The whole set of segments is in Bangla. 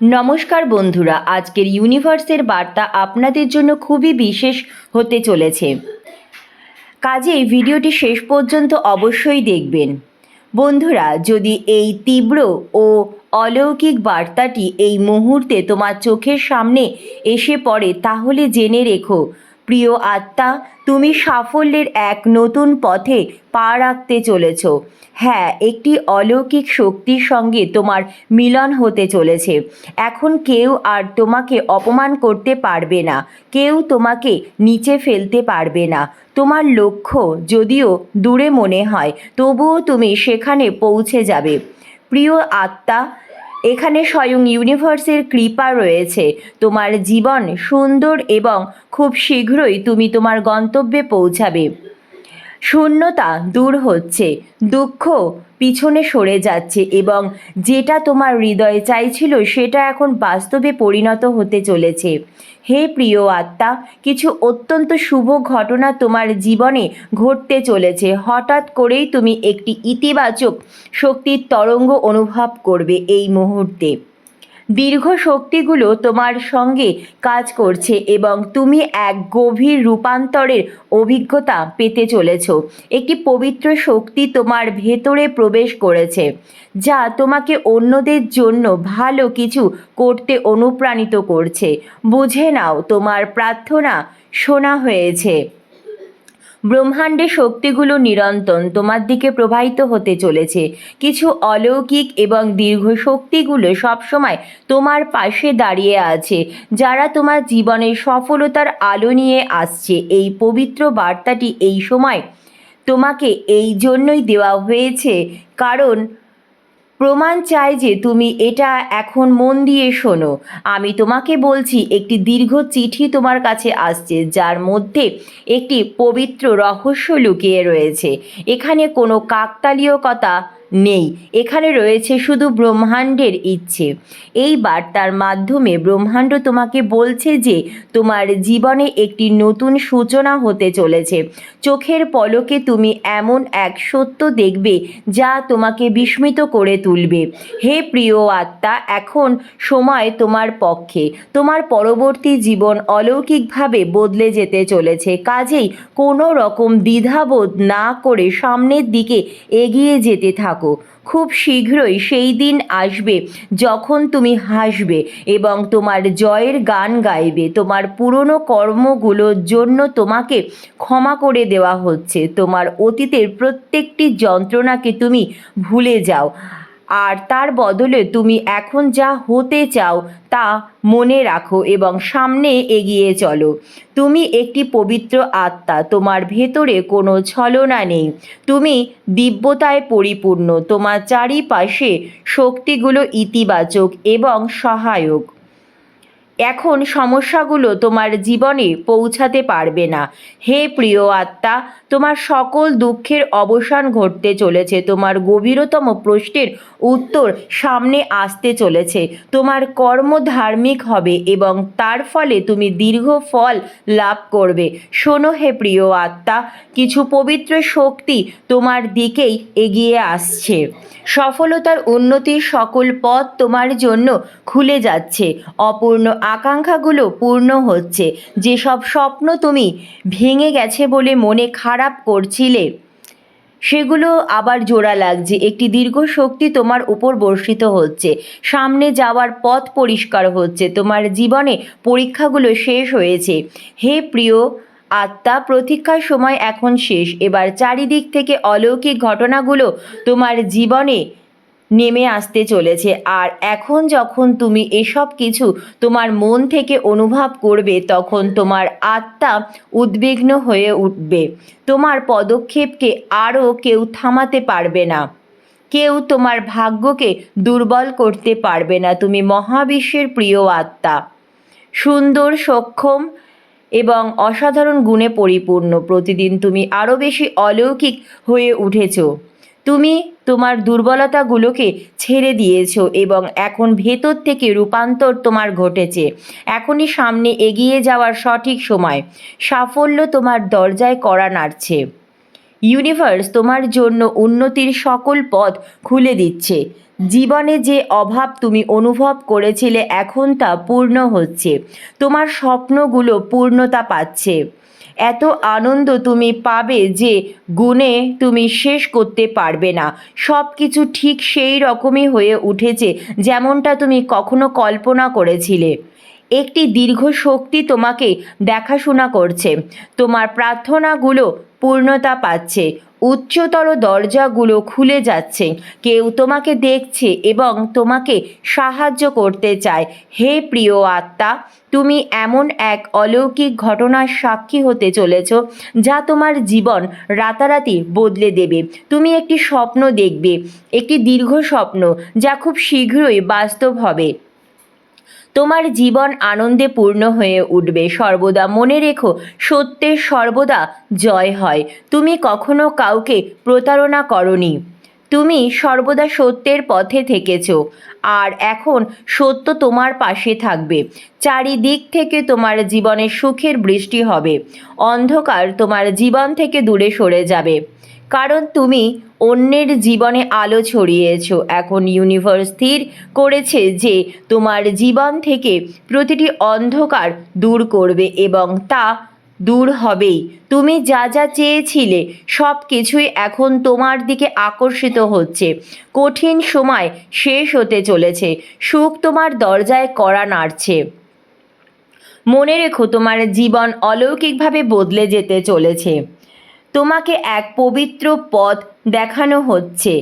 নমস্কার বন্ধুরা, আজকের ইউনিভার্সের বার্তা আপনাদের জন্য খুবই বিশেষ হতে চলেছে। কাজেই ভিডিওটি শেষ পর্যন্ত অবশ্যই দেখবেন। বন্ধুরা, যদি এই তীব্র ও অলৌকিক বার্তাটি এই মুহূর্তে তোমার চোখের সামনে এসে পড়ে, তাহলে জেনে রেখো প্রিয় আত্মা, তুমি সাফল্যের এক নতুন পথে পা রাখতে চলেছ। হ্যাঁ একটি অলৌকিক শক্তির সঙ্গে তোমার মিলন হতে চলেছে। এখন কেউ আর তোমাকে অপমান করতে পারবে না। কেউ তোমাকে নিচে ফেলতে পারবে না। তোমার লক্ষ্য যদিও দূরে মনে হয়, তবুও তুমি সেখানে পৌঁছে যাবে। প্রিয় আত্মা এখানে স্বয়ং ইউনিভার্সের কৃপা রয়েছে। তোমার জীবন সুন্দর এবং খুব শীঘ্রই তুমি তোমার গন্তব্যে পৌঁছাবে। শূন্যতা দূর হচ্ছে, দুঃখ পিছনে সরে যাচ্ছে এবং যেটা তোমার হৃদয়ে চাইছিল সেটা এখন বাস্তবে পরিণত হতে চলেছে। হে প্রিয় আত্মা, কিছু অত্যন্ত শুভ ঘটনা তোমার জীবনে ঘটতে চলেছে। হঠাৎ করেই তুমি একটি ইতিবাচক শক্তির তরঙ্গ অনুভব করবে এই মুহূর্তে। দীর্ঘ শক্তিগুলো তোমার সঙ্গে কাজ করছে এবং তুমি এক গভীর রূপান্তরের অভিজ্ঞতা পেতে চলেছ। একটি পবিত্র শক্তি তোমার ভেতরে প্রবেশ করেছে, যা তোমাকে অন্যদের জন্য ভালো কিছু করতে অনুপ্রাণিত করছে। বুঝে নাও, তোমার প্রার্থনা শোনা হয়েছে। ব্রহ্মাণ্ডের শক্তিগুলো নিরন্তন তোমার দিকে প্রবাহিত হতে চলেছে। কিছু অলৌকিক এবং দীর্ঘ শক্তিগুলো সবসময় তোমার পাশে দাঁড়িয়ে আছে, যারা তোমার জীবনের সফলতার আলো নিয়ে আসছে। এই পবিত্র বার্তাটি এই সময় তোমাকে এই জন্যই দেওয়া হয়েছে, কারণ প্রমাণ চাই যে তুমি এটা এখন মন দিয়ে শোনো। আমি তোমাকে বলছি, একটি দীর্ঘ চিঠি তোমার কাছে আসছে, যার মধ্যে একটি পবিত্র রহস্য লুকিয়ে রয়েছে। এখানে কোনো কাকতালীয়কতা নেই। এখানে রয়েছে শুধু ব্রহ্মাণ্ডের ইচ্ছে। এই বার্তার মাধ্যমে ব্রহ্মাণ্ড তোমাকে বলছে যে তোমার জীবনে একটি নতুন সূচনা হতে চলেছে। চোখের পলকে তুমি এমন এক সত্য দেখবে যা তোমাকে বিস্মিত করে তুলবে। হে প্রিয় আত্মা, এখন সময় তোমার পক্ষে। তোমার পরবর্তী জীবন অলৌকিকভাবে বদলে যেতে চলেছে। কাজেই কোনো রকম দ্বিধাবোধ না করে সামনের দিকে এগিয়ে যেতে থাকো। খুব শীঘ্রই সেই দিন আসবে যখন তুমি হাসবে এবং তোমার জয়ের গান গাইবে। তোমার পুরনো কর্মগুলোর জন্য তোমাকে ক্ষমা করে দেওয়া হচ্ছে। তোমার অতীতের প্রত্যেকটি যন্ত্রণাকে তুমি ভুলে যাও। আর তার বদলে তুমি এখন যা হতে চাও তা মনে রাখো এবং সামনে এগিয়ে চলো। তুমি একটি পবিত্র আত্মা, তোমার ভেতরে কোনো ছলনা নেই। তুমি দিব্যতায় পরিপূর্ণ, তোমার চারিপাশে শক্তিগুলো ইতিবাচক এবং সহায়ক। এখন সমস্যাগুলো তোমার জীবনে পৌঁছাতে পারবে না। হে প্রিয় আত্মা, তোমার সকল দুঃখের অবসান ঘটতে চলেছে। তোমার গভীরতম প্রশ্নের উত্তর সামনে আসতে চলেছে। তোমার কর্ম ধার্মিক হবে এবং তার ফলে তুমি দীর্ঘ ফল লাভ করবে। শোনো হে প্রিয় আত্মা, কিছু পবিত্র শক্তি তোমার দিকেই এগিয়ে আসছে। সফলতার উন্নতির সকল পথ তোমার জন্য খুলে যাচ্ছে। অপূর্ণ আকাঙ্ক্ষাগুলো পূর্ণ হচ্ছে। যেসব স্বপ্ন তুমি ভেঙে গেছে বলে মনে খারাপ করছিলে, সেগুলো আবার জোড়া লাগছে। একটি দীর্ঘ শক্তি তোমার উপর বর্ষিত হচ্ছে। সামনে যাওয়ার পথ পরিষ্কার হচ্ছে। তোমার জীবনে পরীক্ষাগুলো শেষ হয়েছে। হে প্রিয় আত্মা, প্রতীক্ষার সময় এখন শেষ। এবার চারিদিক থেকে অলৌকিক ঘটনাগুলো তোমার জীবনে নেমে আসতে চলেছে। আর এখন যখন তুমি এসব কিছু তোমার মন থেকে অনুভব করবে, তখন তোমার আত্মা উদ্বিগ্ন হয়ে উঠবে। তোমার পদক্ষেপকে আরও কেউ থামাতে পারবে না। কেউ তোমার ভাগ্যকে দুর্বল করতে পারবে না। তুমি মহাবিশ্বের প্রিয় আত্মা। সুন্দর, সক্ষম এবং অসাধারণ গুণে পরিপূর্ণ। প্রতিদিন তুমি আরও বেশি অলৌকিক হয়ে উঠেছ। তুমি তোমার দুর্বলতাগুলোকে ছেড়ে দিয়েছ এবং এখন ভেতর থেকে রূপান্তর তোমার ঘটেছে। এখনই সামনে এগিয়ে যাওয়ার সঠিক সময়। সাফল্য তোমার দরজায় কড়া নাড়ছে। ইউনিভার্স তোমার জন্য উন্নতির সকল পথ খুলে দিচ্ছে। জীবনে যে অভাব তুমি অনুভব করেছিলে এখন তা পূর্ণ হচ্ছে। তোমার স্বপ্নগুলো পূর্ণতা পাচ্ছে। এত আনন্দ তুমি পাবে যে গুণে তুমি শেষ করতে পারবে না। সব কিছু ঠিক সেই রকমই হয়ে উঠেছে যেমনটা তুমি কখনো কল্পনা করেছিলে। একটি দীর্ঘ শক্তি তোমাকে দেখাশোনা করছে। তোমার প্রার্থনাগুলো পূর্ণতা পাচ্ছে। উচ্চতর দরজাগুলো খুলে যাচ্ছে। কেউ তোমাকে দেখছে এবং তোমাকে সাহায্য করতে চায়। হে প্রিয় আত্মা, তুমি এমন এক অলৌকিক ঘটনার সাক্ষী হতে চলেছ যা তোমার জীবন রাতারাতি বদলে দেবে। তুমি একটি স্বপ্ন দেখবে, একটি দীর্ঘ স্বপ্ন যা খুব শীঘ্রই বাস্তব হবে। তোমার জীবন আনন্দে পূর্ণ হয়ে উঠবে। সর্বদা মনে রেখো, সত্যের সর্বদা জয় হয়। তুমি কখনো কাউকে প্রতারণা করনি। তুমি সর্বদা সত্যের পথে থেকেছ। আর এখন সত্য তোমার পাশে থাকবে। চারিদিক থেকে তোমার জীবনে সুখের বৃষ্টি হবে। অন্ধকার তোমার জীবন থেকে দূরে সরে যাবে। কারণ তুমি অন্যের জীবনে আলো ছড়িয়েছ। এখন ইউনিভার্স স্থির করেছে যে তোমার জীবন থেকে প্রতিটি অন্ধকার দূর করবে এবং তা দূর হবেই। তুমি যা যা চেয়েছিলে সব কিছুই এখন তোমার দিকে আকর্ষিত হচ্ছে। কঠিন সময় শেষ হতে চলেছে। সুখ তোমার দরজায় কড়া নাড়ছে। মনে রেখো, তোমার জীবন অলৌকিকভাবে বদলে যেতে চলেছে। তোমাকে এক পবিত্র পথ দেখানো হচ্ছে।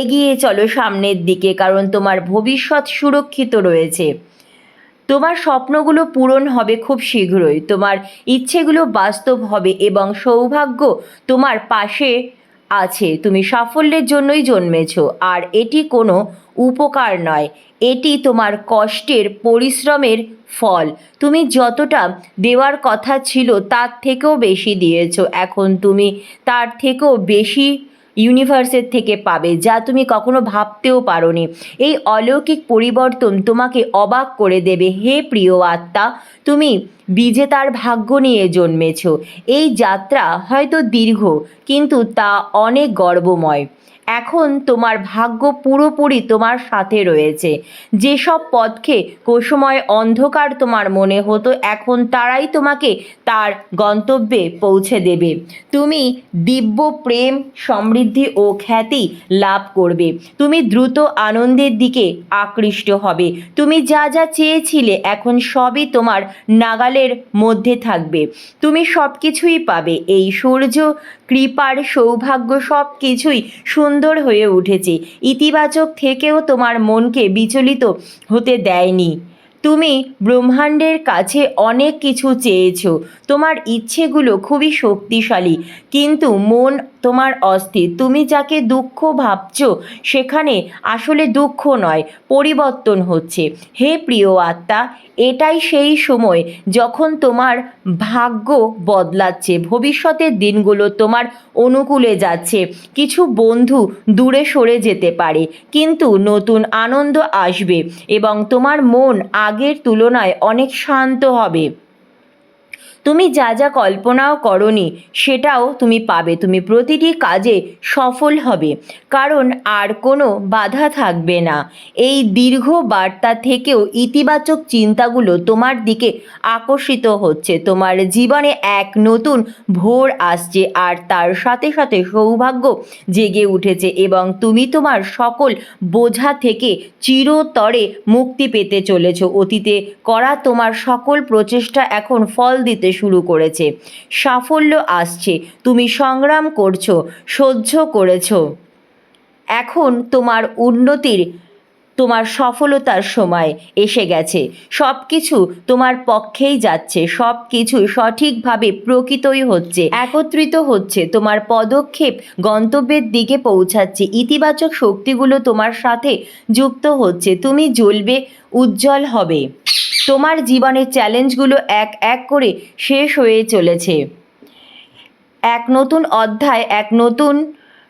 এগিয়ে চলো সামনের দিকে, কারণ তোমার ভবিষ্যৎ সুরক্ষিত রয়েছে। তোমার স্বপ্নগুলো পূরণ হবে খুব শীঘ্রই। তোমার ইচ্ছেগুলো বাস্তব হবে এবং সৌভাগ্য তোমার পাশে আছে। তুমি সাফল্যের জন্যই জন্মেছ, আর এটি কোনো উপকার নয়। এটি তোমার কষ্টের, পরিশ্রমের ফল। তুমি যতটা দেওয়ার কথা ছিল তার থেকেও বেশি দিয়েছ। এখন তুমি তার থেকেও বেশি ইউনিভার্সের থেকে পাবে, যা তুমি কখনো ভাবতেও পারোনি। এই অলৌকিক পরিবর্তন তোমাকে অবাক করে দেবে। হে প্রিয় আত্মা, তুমি বিজেতার ভাগ্য নিয়ে জন্মেছ। এই যাত্রা হয়তো দীর্ঘ, কিন্তু তা অনেক গর্বময়। এখন তোমার ভাগ্য পুরোপুরি তোমার সাথে রয়েছে। যেসব পথকে কোসময় অন্ধকার তোমার মনে হতো, এখন তারাই তোমাকে তার গন্তব্যে পৌঁছে দেবে। তুমি দিব্য প্রেম, সমৃদ্ধি ও খ্যাতি লাভ করবে। তুমি দ্রুত আনন্দের দিকে আকৃষ্ট হবে। তুমি যা যা চেয়েছিলে, এখন সবই তোমার নাগালের মধ্যে থাকবে। তুমি সব কিছুই পাবে। এই সূর্য, কৃপার সৌভাগ্য সব কিছুই সুন্দর হয়ে উঠেছে। ইতিবাচক থেকেও তোমার মনকে বিচলিত হতে দেয়নি। তুমি ব্রহ্মাণ্ডের কাছে অনেক কিছু চেয়েছো। তোমার ইচ্ছেগুলো খুবই শক্তিশালী। কিন্তু মন তোমার অস্থির তুমি যাকে দুঃখ ভাবছ, সেখানে আসলে দুঃখ নয়, পরিবর্তন হচ্ছে। হে প্রিয় আত্মা, এটাই সেই সময় যখন তোমার ভাগ্য বদলাচ্ছে। ভবিষ্যতের দিনগুলো তোমার অনুকূলে যাচ্ছে। কিছু বন্ধু দূরে সরে যেতে পারে, কিন্তু নতুন আনন্দ আসবে এবং তোমার মন আগের তুলনায় অনেক শান্ত হবে। তুমি যা যা কল্পনাও করনি, সেটাও তুমি পাবে। তুমি প্রতিটি কাজে সফল হবে। কারণ আর কোনো বাধা থাকবে না। এই দীর্ঘ বার্তা থেকেও ইতিবাচক চিন্তাগুলো তোমার দিকে আকর্ষিত হচ্ছে। তোমার জীবনে এক নতুন ভোর আসছে আর তার সাথে সাথে সৌভাগ্য জেগে উঠেছে এবং তুমি তোমার সকল বোঝা থেকে চিরতরে মুক্তি পেতে চলেছ। অতীতে করা তোমার সকল প্রচেষ্টা এখন ফল দিতে শুরু করেছে। সাফল্য আসছে। তুমি সংগ্রাম করছ, সহ্য করেছ। এখন তোমার উন্নতির, তোমার সফলতার সময় এসে গেছে। সব কিছু তোমার পক্ষেই যাচ্ছে। সব কিছু সঠিকভাবে প্রকৃতই হচ্ছে। একত্রিত হচ্ছে। তোমার পদক্ষেপ গন্তব্যের দিকে পৌঁছাচ্ছে। ইতিবাচক শক্তিগুলো তোমার সাথে যুক্ত হচ্ছে। তুমি জ্বলবে, উজ্জ্বল হবে। তোমার জীবনের চ্যালেঞ্জগুলো এক এক করে শেষ হয়ে চলেছে। এক নতুন অধ্যায়, এক নতুন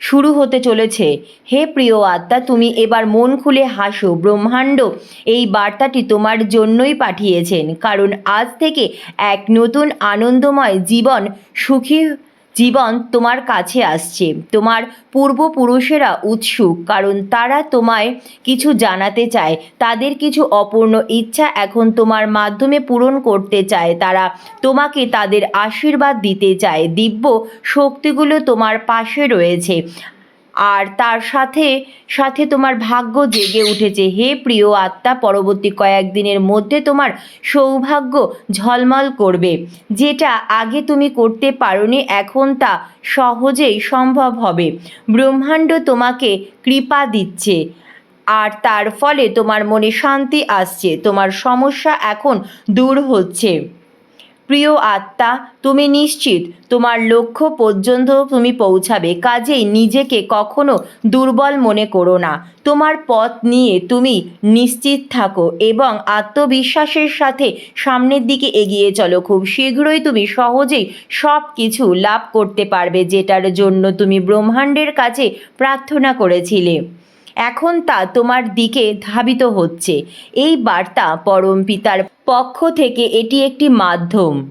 শুরু হতে চলেছে। হে প্রিয় আত্মা, তুমি এবার মন খুলে হাসো। ব্রহ্মাণ্ড এই বার্তাটি তোমার জন্যই পাঠিয়েছেন, কারণ আজ থেকে এক নতুন আনন্দময় জীবন সুখী জীবন তোমার কাছে আসছে। তোমার পূর্বপুরুষেরা উৎসুক, কারণ তারা তোমায় কিছু জানাতে চায়। তাদের কিছু অপূর্ণ ইচ্ছা এখন তোমার মাধ্যমে পূরণ করতে চায়। তারা তোমাকে তাদের আশীর্বাদ দিতে চায়। দিব্য শক্তিগুলো তোমার পাশে রয়েছে। আর তার সাথে সাথে তোমার ভাগ্য জেগে উঠেছে। হে প্রিয় আত্মা, পরবর্তী কয়েকদিনের মধ্যে তোমার সৌভাগ্য ঝলমল করবে। যেটা আগে তুমি করতে পারোনি, এখন তা সহজেই সম্ভব হবে। ব্রহ্মাণ্ড তোমাকে কৃপা দিচ্ছে, আর তার ফলে তোমার মনে শান্তি আসছে। তোমার সমস্যা এখন দূর হচ্ছে। প্রিয় আত্মা, তুমি নিশ্চিত তোমার লক্ষ্য পর্যন্ত তুমি পৌঁছাবে। কাজেই নিজেকে কখনো দুর্বল মনে করো না। তোমার পথ নিয়ে তুমি নিশ্চিত থাকো এবং আত্মবিশ্বাসের সাথে সামনের দিকে এগিয়ে চলো। খুব শীঘ্রই তুমি সহজেই সব কিছু লাভ করতে পারবে, যেটার জন্য তুমি ব্রহ্মাণ্ডের কাছে প্রার্থনা করেছিলে। এখন তা তোমার দিকে ধাবিত হচ্ছে। এই বার্তা পরম পিতার পক্ষ থেকে এটি একটি মাধ্যম।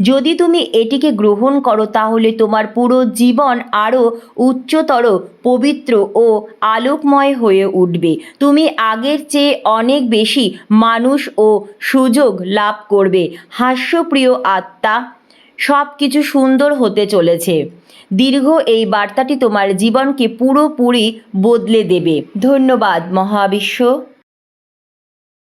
যদি তুমি এটিকে গ্রহণ করো, তাহলে তোমার পুরো জীবন আরও উচ্চতর, পবিত্র ও আলোকময় হয়ে উঠবে। তুমি আগের চেয়ে অনেক বেশি মানুষ ও সুযোগ লাভ করবে। হাস্যপ্রিয় আত্মা সব কিছু সুন্দর হতে চলেছে। দীর্ঘ এই বার্তাটি তোমার জীবনকে পুরোপুরি বদলে দেবে। ধন্যবাদ, মহাবিশ্ব।